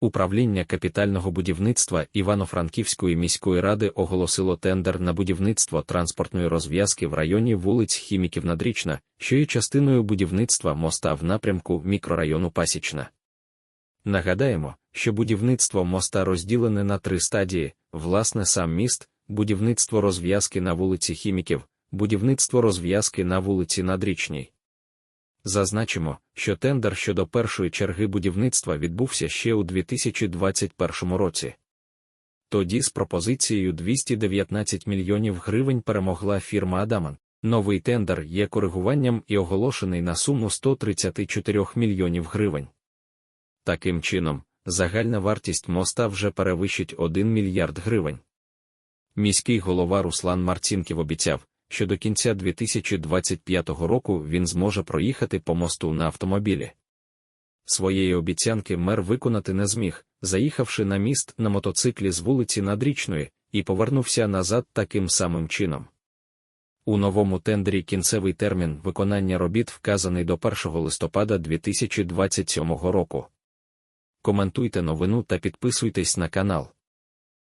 Управління капітального будівництва Івано-Франківської міської ради оголосило тендер на будівництво транспортної розв'язки в районі вулиць Хіміків Надрічна, що є частиною будівництва моста в напрямку мікрорайону Пасічна. Нагадаємо, що будівництво моста розділене на три стадії: власне, сам міст, будівництво розв'язки на вулиці Хіміків, будівництво розв'язки на вулиці Надрічній. Зазначимо, що тендер щодо першої черги будівництва відбувся ще у 2021 році. Тоді з пропозицією 219 мільйонів гривень перемогла фірма Адаман. Новий тендер є коригуванням і оголошений на суму 134 мільйонів гривень. Таким чином, загальна вартість моста вже перевищить 1 мільярд гривень. Міський голова Руслан Марцінків обіцяв, що до кінця 2025 року він зможе проїхати по мосту на автомобілі. Своєї обіцянки мер виконати не зміг, заїхавши на міст на мотоциклі з вулиці Надрічної, і повернувся назад таким самим чином. У новому тендері кінцевий термін виконання робіт вказаний до 1 листопада 2027 року. Коментуйте новину та підписуйтесь на канал.